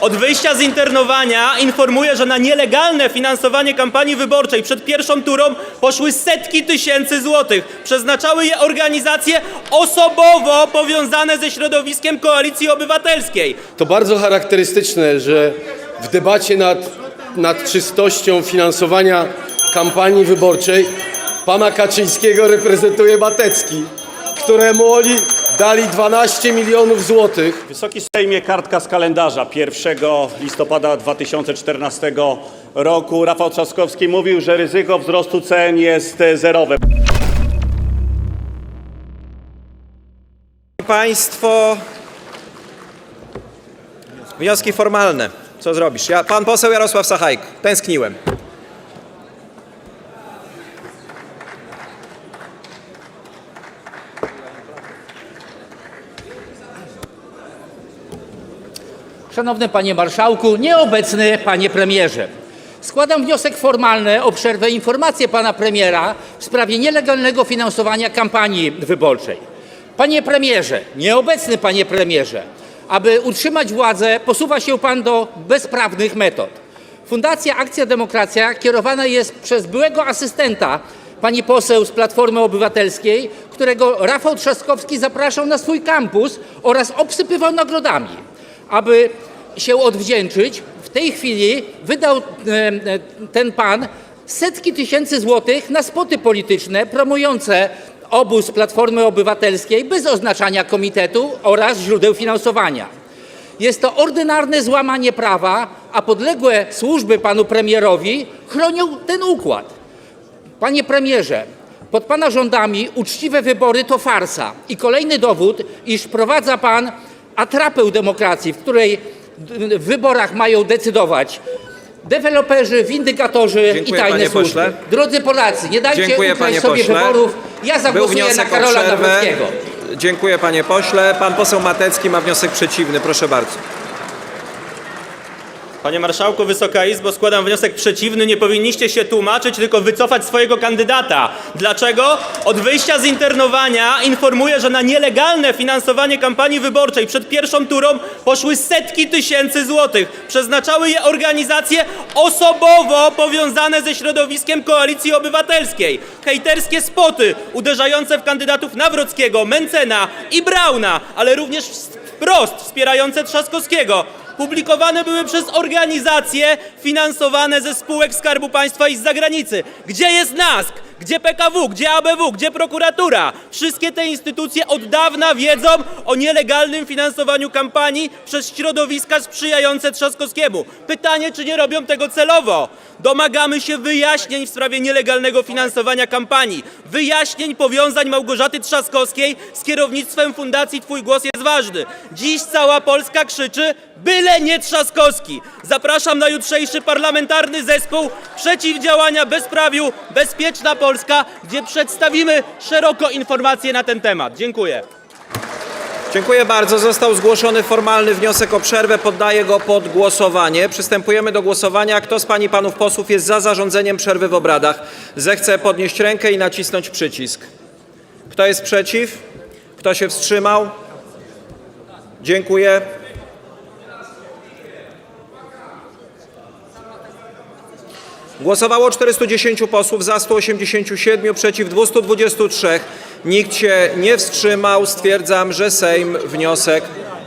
Od wyjścia z internowania informuję, że na nielegalne finansowanie kampanii wyborczej przed pierwszą turą poszły setki tysięcy złotych. Przeznaczały je organizacje osobowo powiązane ze środowiskiem Koalicji Obywatelskiej. To bardzo charakterystyczne, że w debacie nad, nad czystością finansowania kampanii wyborczej pana Kaczyńskiego reprezentuje Batecki, któremu oni dali 12 milionów złotych. Wysoki Sejmie, kartka z kalendarza 1 listopada 2014 roku. Rafał Trzaskowski mówił, że ryzyko wzrostu cen jest e, zerowe. Państwo. Wnioski formalne. Co zrobisz? Ja, pan poseł Jarosław Sachajk. Tęskniłem. Szanowny Panie Marszałku, nieobecny Panie Premierze. Składam wniosek formalny o przerwę i informację Pana Premiera w sprawie nielegalnego finansowania kampanii wyborczej. Panie Premierze, nieobecny Panie Premierze, aby utrzymać władzę, posuwa się Pan do bezprawnych metod. Fundacja Akcja Demokracja kierowana jest przez byłego asystenta pani poseł z Platformy Obywatelskiej, którego Rafał Trzaskowski zapraszał na swój kampus oraz obsypywał nagrodami aby się odwdzięczyć, w tej chwili wydał e, e, ten pan setki tysięcy złotych na spoty polityczne promujące obóz Platformy Obywatelskiej bez oznaczania komitetu oraz źródeł finansowania. Jest to ordynarne złamanie prawa, a podległe służby panu premierowi chronią ten układ. Panie premierze, pod pana rządami uczciwe wybory to farsa i kolejny dowód, iż prowadza pan atrapę demokracji, w której w wyborach mają decydować deweloperzy, windykatorzy Dziękuję, i tajne panie służby. pośle. Drodzy Polacy, nie dajcie Dziękuję, ukraść panie sobie pośle. wyborów. Ja Był zagłosuję na wniosek o Karola przerwę. Nawrockiego. Dziękuję panie pośle. Pan poseł Matecki ma wniosek przeciwny. Proszę bardzo. Panie Marszałku, Wysoka Izbo, składam wniosek przeciwny. Nie powinniście się tłumaczyć, tylko wycofać swojego kandydata. Dlaczego? Od wyjścia z internowania informuję, że na nielegalne finansowanie kampanii wyborczej przed pierwszą turą poszły setki tysięcy złotych. Przeznaczały je organizacje osobowo powiązane ze środowiskiem Koalicji Obywatelskiej. Hejterskie spoty uderzające w kandydatów Nawrockiego, Mencena i Brauna, ale również wprost wspierające Trzaskowskiego publikowane były przez organizacje finansowane ze spółek Skarbu Państwa i z zagranicy. Gdzie jest NASK? Gdzie PKW? Gdzie ABW? Gdzie prokuratura? Wszystkie te instytucje od dawna wiedzą o nielegalnym finansowaniu kampanii przez środowiska sprzyjające Trzaskowskiemu. Pytanie, czy nie robią tego celowo? Domagamy się wyjaśnień w sprawie nielegalnego finansowania kampanii. Wyjaśnień powiązań Małgorzaty Trzaskowskiej z kierownictwem Fundacji Twój Głos jest ważny. Dziś cała Polska krzyczy, byle nie Trzaskowski. Zapraszam na jutrzejszy parlamentarny zespół przeciwdziałania bezprawiu Bezpieczna Polska, gdzie przedstawimy szeroko informacje na ten temat. Dziękuję. Dziękuję bardzo. Został zgłoszony formalny wniosek o przerwę. Poddaję go pod głosowanie. Przystępujemy do głosowania. Kto z pań i panów posłów jest za zarządzeniem przerwy w obradach? Zechce podnieść rękę i nacisnąć przycisk. Kto jest przeciw? Kto się wstrzymał? Dziękuję. Głosowało 410 posłów, za 187, przeciw 223. Nikt się nie wstrzymał. Stwierdzam, że Sejm wniosek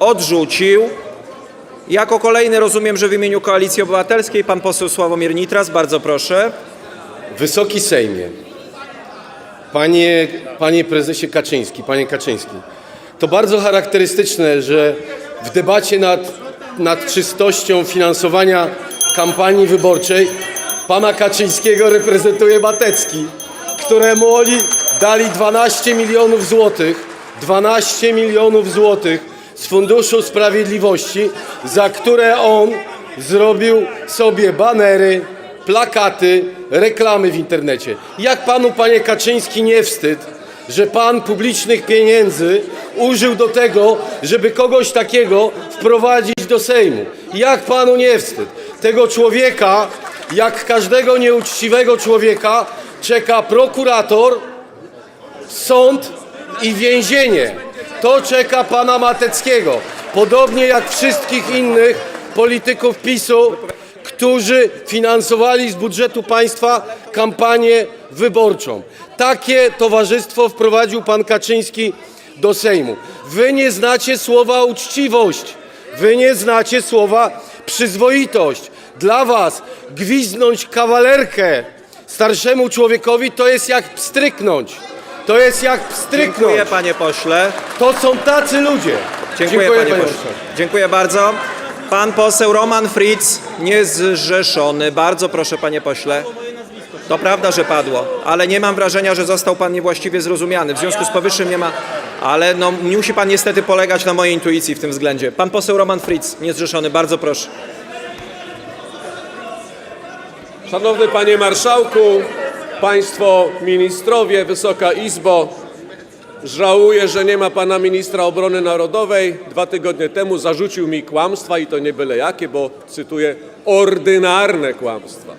odrzucił. Jako kolejny rozumiem, że w imieniu Koalicji Obywatelskiej pan poseł Sławomir Nitras. Bardzo proszę. Wysoki Sejmie, panie, panie prezesie Kaczyński, panie Kaczyński, to bardzo charakterystyczne, że w debacie nad, nad czystością finansowania kampanii wyborczej pana Kaczyńskiego reprezentuje Batecki, któremu oni dali 12 milionów złotych, 12 milionów złotych z Funduszu Sprawiedliwości, za które on zrobił sobie banery, plakaty, reklamy w internecie. Jak panu, panie Kaczyński, nie wstyd, że pan publicznych pieniędzy użył do tego, żeby kogoś takiego wprowadzić do Sejmu? Jak panu nie wstyd? Tego człowieka, jak każdego nieuczciwego człowieka, czeka prokurator, sąd i więzienie. To czeka pana Mateckiego. Podobnie jak wszystkich innych polityków PiSu, którzy finansowali z budżetu państwa kampanię wyborczą. Takie towarzystwo wprowadził pan Kaczyński do Sejmu. Wy nie znacie słowa uczciwość. Wy nie znacie słowa przyzwoitość. Dla was gwizdnąć kawalerkę starszemu człowiekowi to jest jak pstryknąć. To jest jak pstryknąć. Dziękuję panie pośle. To są tacy ludzie. Dziękuję, panie panie pośle. Dziękuję bardzo. Pan poseł Roman Fritz, niezrzeszony. Bardzo proszę, panie pośle. To prawda, że padło, ale nie mam wrażenia, że został pan niewłaściwie zrozumiany. W związku z powyższym nie ma. Ale no, musi pan niestety polegać na mojej intuicji w tym względzie. Pan poseł Roman Fritz, niezrzeszony, bardzo proszę. Szanowny Panie Marszałku, Państwo Ministrowie, Wysoka Izbo, żałuję, że nie ma Pana Ministra Obrony Narodowej. Dwa tygodnie temu zarzucił mi kłamstwa i to nie byle jakie, bo cytuję, ordynarne kłamstwa.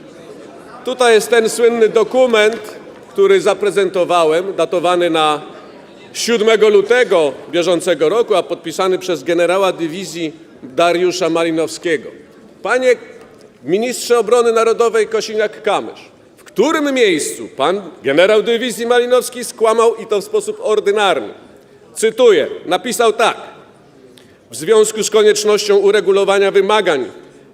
Tutaj jest ten słynny dokument, który zaprezentowałem, datowany na 7 lutego bieżącego roku, a podpisany przez generała dywizji Dariusza Malinowskiego. Panie ministrze obrony narodowej Kosiniak-Kamysz, w którym miejscu pan generał dywizji Malinowski skłamał i to w sposób ordynarny? Cytuję, napisał tak. W związku z koniecznością uregulowania wymagań,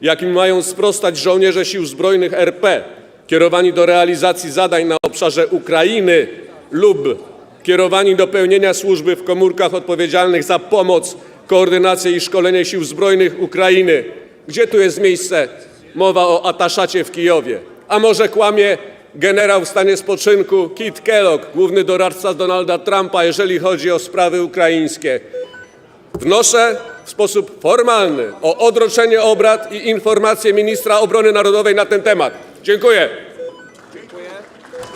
jakim mają sprostać żołnierze sił zbrojnych RP, kierowani do realizacji zadań na obszarze Ukrainy lub kierowani do pełnienia służby w komórkach odpowiedzialnych za pomoc, koordynację i szkolenie sił zbrojnych Ukrainy. Gdzie tu jest miejsce? Mowa o ataszacie w Kijowie. A może kłamie generał w stanie spoczynku Kit Kellogg, główny doradca Donalda Trumpa, jeżeli chodzi o sprawy ukraińskie. Wnoszę w sposób formalny o odroczenie obrad i informację ministra obrony narodowej na ten temat. Dziękuję.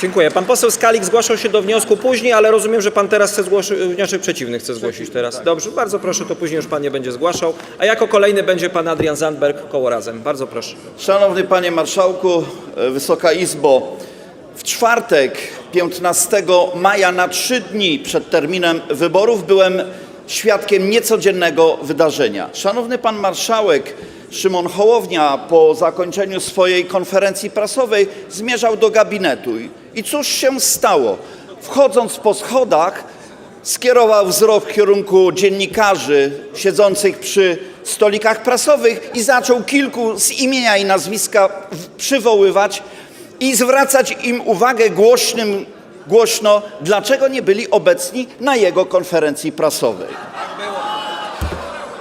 Dziękuję. Pan poseł Skalik zgłaszał się do wniosku później, ale rozumiem, że pan teraz chce zgłosić, wniosek przeciwny chce zgłosić teraz. Dobrze, bardzo proszę, to później już pan nie będzie zgłaszał. A jako kolejny będzie pan Adrian Zandberg, koło razem. Bardzo proszę. Szanowny Panie Marszałku, e, Wysoka Izbo, w czwartek 15 maja na trzy dni przed terminem wyborów byłem świadkiem niecodziennego wydarzenia. Szanowny Pan Marszałek Szymon Hołownia po zakończeniu swojej konferencji prasowej zmierzał do gabinetu. I- cóż się stało? Wchodząc po schodach, skierował wzrok w kierunku dziennikarzy siedzących przy stolikach prasowych i zaczął kilku z imienia i nazwiska przywoływać i zwracać im uwagę głośnym, głośno, dlaczego nie byli obecni na jego konferencji prasowej.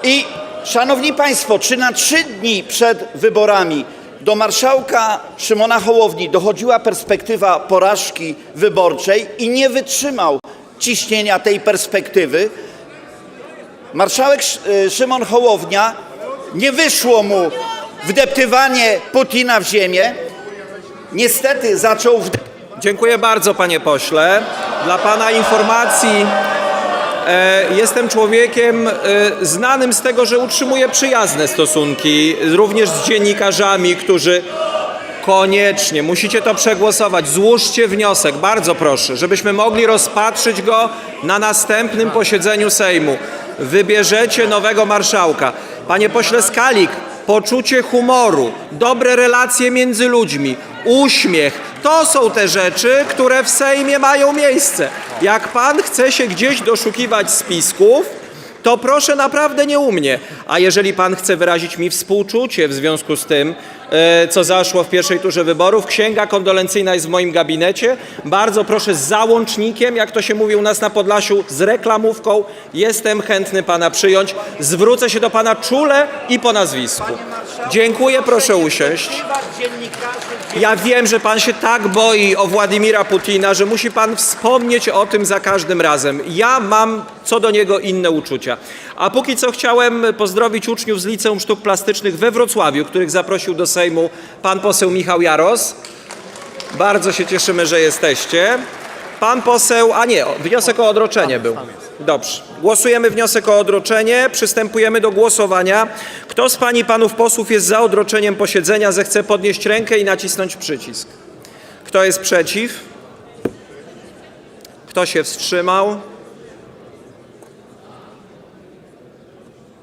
I szanowni państwo, czy na trzy dni przed wyborami do marszałka Szymona Hołowni dochodziła perspektywa porażki wyborczej i nie wytrzymał ciśnienia tej perspektywy, marszałek Sz- y, Szymon Hołownia nie wyszło mu wdeptywanie Putina w ziemię. Niestety zaczął Dziękuję bardzo, panie pośle. Dla pana informacji jestem człowiekiem e, znanym z tego, że utrzymuję przyjazne stosunki, również z dziennikarzami, którzy koniecznie, musicie to przegłosować, złóżcie wniosek, bardzo proszę, żebyśmy mogli rozpatrzyć go na następnym posiedzeniu Sejmu. Wybierzecie nowego marszałka. Panie pośle Skalik, poczucie humoru, dobre relacje między ludźmi, uśmiech. To są te rzeczy, które w Sejmie mają miejsce. Jak pan chce się gdzieś doszukiwać spisków, to proszę naprawdę nie u mnie. A jeżeli pan chce wyrazić mi współczucie w związku z tym, e, co zaszło w pierwszej turze wyborów, księga kondolencyjna jest w moim gabinecie. Bardzo proszę z załącznikiem, jak to się mówi u nas na Podlasiu, z reklamówką. Jestem chętny pana przyjąć. Zwrócę się do pana czule i po nazwisku. Dziękuję, proszę usiąść. Ja wiem, że pan się tak boi o Władimira Putina, że musi pan wspomnieć o tym za każdym razem. Ja mam co do niego inne uczucia. A póki co chciałem pozdrowić uczniów z Liceum Sztuk Plastycznych we Wrocławiu, których zaprosił do Sejmu pan poseł Michał Jaros. Bardzo się cieszymy, że jesteście. Pan poseł, a nie, wniosek o odroczenie był. Dobrze. Głosujemy wniosek o odroczenie. Przystępujemy do głosowania. Kto z pań i panów posłów jest za odroczeniem posiedzenia, zechce podnieść rękę i nacisnąć przycisk. Kto jest przeciw? Kto się wstrzymał?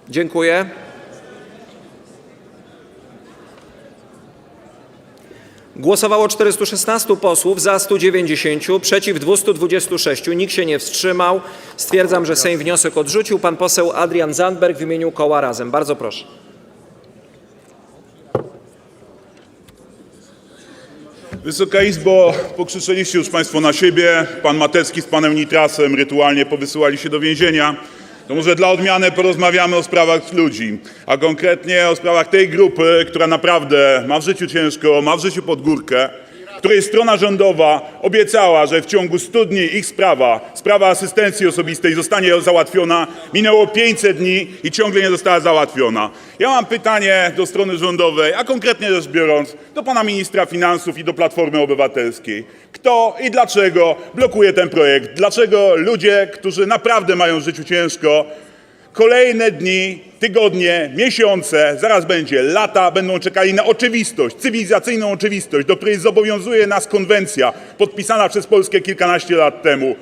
Dziękuję. Głosowało 416 posłów, za 190, przeciw 226, nikt się nie wstrzymał. Stwierdzam, że Sejm wniosek odrzucił. Pan poseł Adrian Zandberg w imieniu koła Razem. Bardzo proszę. Wysoka Izbo, pokrzyczeliście już Państwo na siebie. Pan Matecki z panem Nitrasem rytualnie powysyłali się do więzienia. To może dla odmiany porozmawiamy o sprawach ludzi, a konkretnie o sprawach tej grupy, która naprawdę ma w życiu ciężko, ma w życiu pod górkę, której strona rządowa obiecała, że w ciągu 100 dni ich sprawa, sprawa asystencji osobistej zostanie załatwiona. Minęło 500 dni i ciągle nie została załatwiona. Ja mam pytanie do strony rządowej, a konkretnie rzecz biorąc do pana ministra finansów i do Platformy Obywatelskiej. Kto i dlaczego blokuje ten projekt? Dlaczego ludzie, którzy naprawdę mają w życiu ciężko, Kolejne dni, tygodnie, miesiące, zaraz będzie lata, będą czekali na oczywistość, cywilizacyjną oczywistość, do której zobowiązuje nas konwencja podpisana przez Polskę kilkanaście lat temu.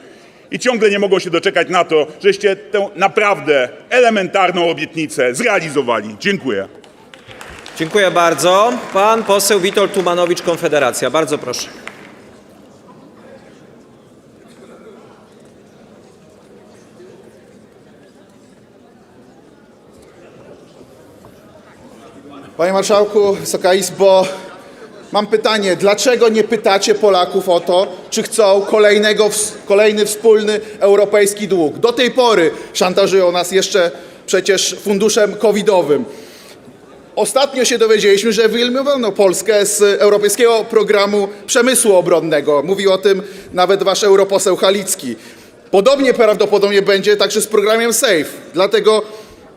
I ciągle nie mogą się doczekać na to, żeście tę naprawdę elementarną obietnicę zrealizowali. Dziękuję. Dziękuję bardzo. Pan poseł Witold Tumanowicz, Konfederacja. Bardzo proszę. Panie Marszałku, Wysoka Izbo, mam pytanie. Dlaczego nie pytacie Polaków o to, czy chcą kolejnego, kolejny wspólny europejski dług? Do tej pory szantażują nas jeszcze przecież funduszem covidowym. Ostatnio się dowiedzieliśmy, że wyeliminowano Polskę z Europejskiego Programu Przemysłu Obronnego. Mówił o tym nawet wasz europoseł Halicki. Podobnie prawdopodobnie będzie także z programem SAFE. Dlatego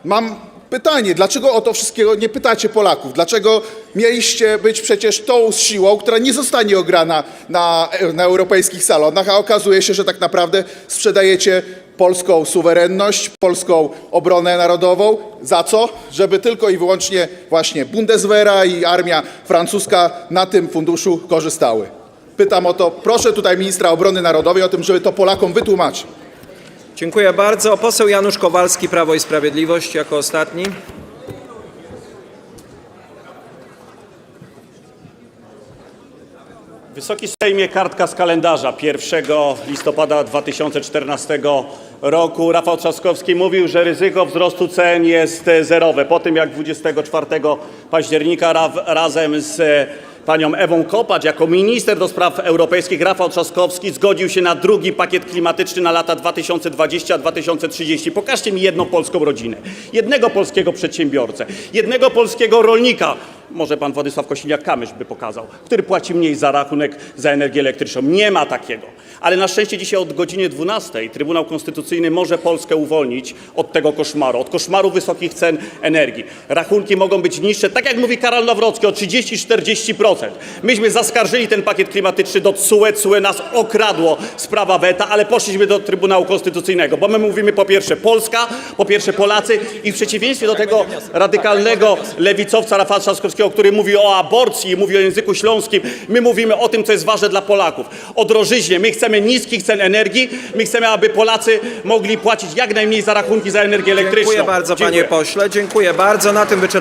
mam pytanie, dlaczego o to wszystkiego nie pytacie Polaków? Dlaczego mieliście być przecież tą siłą, która nie zostanie ograna na, na europejskich salonach, a okazuje się, że tak naprawdę sprzedajecie polską suwerenność, polską obronę narodową. Za co? Żeby tylko i wyłącznie właśnie Bundeswehra i armia francuska na tym funduszu korzystały. Pytam o to, proszę tutaj ministra obrony narodowej o tym, żeby to Polakom wytłumaczył. Dziękuję bardzo. Poseł Janusz Kowalski, Prawo i Sprawiedliwość, jako ostatni. Wysoki Sejmie, kartka z kalendarza 1 listopada 2014 roku. Rafał Trzaskowski mówił, że ryzyko wzrostu cen jest zerowe. Po tym jak 24 października ra razem z panią Ewą Kopacz jako minister do spraw europejskich Rafał Trzaskowski zgodził się na drugi pakiet klimatyczny na lata 2020-2030. Pokażcie mi jedną polską rodzinę, jednego polskiego przedsiębiorcę, jednego polskiego rolnika, może pan Władysław Kosiniak-Kamysz by pokazał, który płaci mniej za rachunek za energię elektryczną. Nie ma takiego. Ale na szczęście dzisiaj od godziny 12 Trybunał Konstytucyjny może Polskę uwolnić od tego koszmaru, od koszmaru wysokich cen energii. Rachunki mogą być niższe, tak jak mówi Karol Nawrocki, o 30-40%. Myśmy zaskarżyli ten pakiet klimatyczny do TSUE, TSUE nas okradło z prawa weta, ale poszliśmy do Trybunału Konstytucyjnego, bo my mówimy po pierwsze Polska, po pierwsze Polacy i w przeciwieństwie do tego radykalnego lewicowca Rafała Trzaskowskiego, który mówi o aborcji mówi o języku śląskim, my mówimy o tym, co jest ważne dla Polaków. O drożyźnie. My chcemy niskich cen energii, my chcemy, aby Polacy mogli płacić jak najmniej za rachunki za energię elektryczną. Dziękuję bardzo, panie pośle. Dziękuję bardzo. Na tym wyczerpaliśmy.